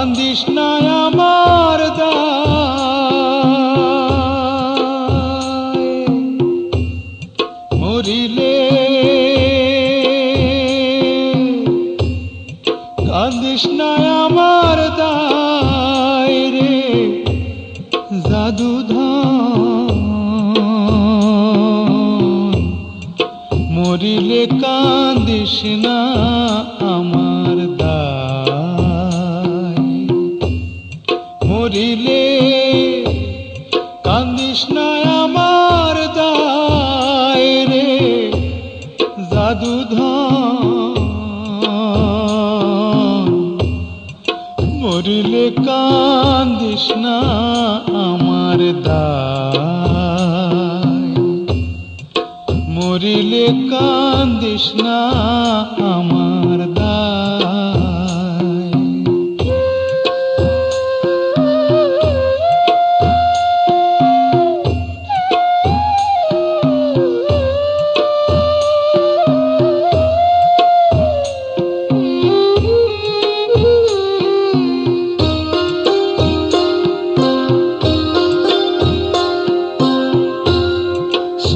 কান্দিস না আমার মরিলে কান্দিস না আমার দায় রে। জাদুধন মরিলে কান্দিস না আমার দায়। মরিলে কান্দিস না আমার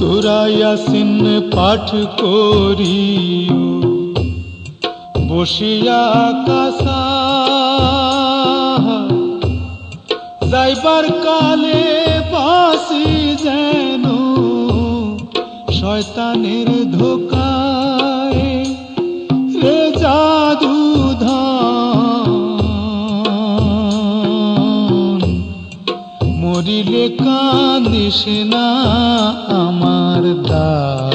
সুরায়াসিন পাঠ করিও, বসিয়া কাসা যাইবার কালে বাসি যেন শয়তানের ধোকায় রে মরিলে কান্দিস না আমার দায়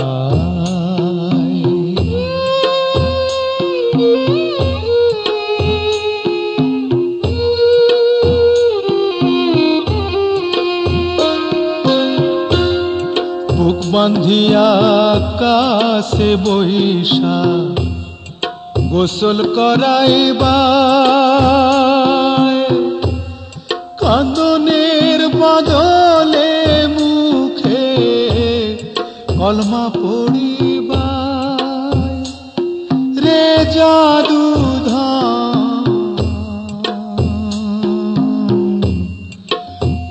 বুক বান্ধিয়া কাছে বৈশা গোসল করাইবা জাদু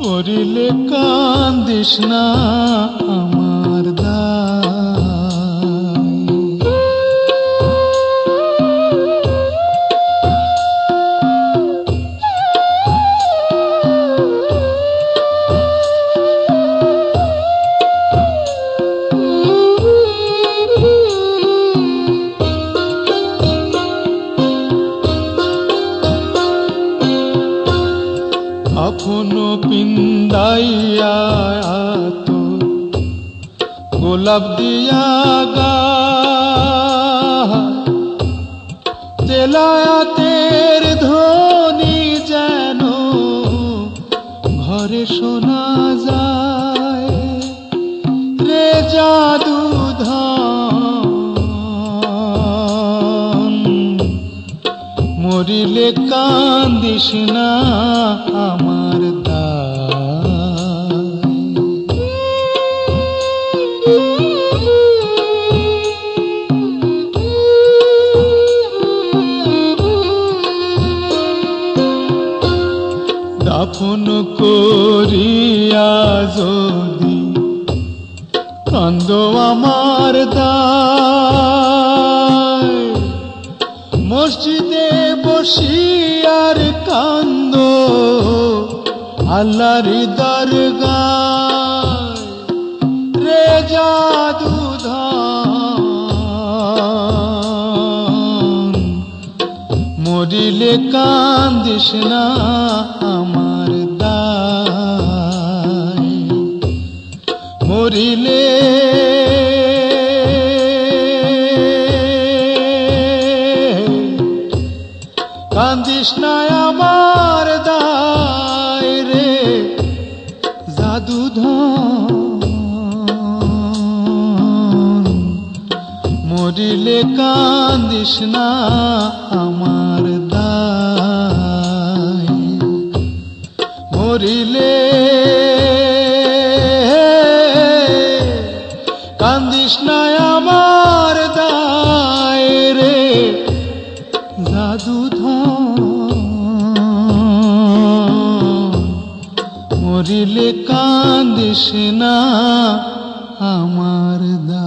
মরিলে কান্দিস না আমার আপন পিন্দাইয়া তো গোলাপ দিয়া গা তেলায়াতের ধ্বনি যেন ঘরে শোনা যায়। রে জাদু মরিলে কান্দিস না আমার দায়। দাফন করিয়া যদি কান্দ আমার দায় মসজিদে বসিয়ার কান্দ আল্লাহর দরগায় রে জাদু মরিলে কান্দিস না আমার দায়। মরিলে মরিলে কান্দিস না আমার দায়। মরিলে কান্দিস না আমার দায় রে মরিলে কান্দিস না আমার দা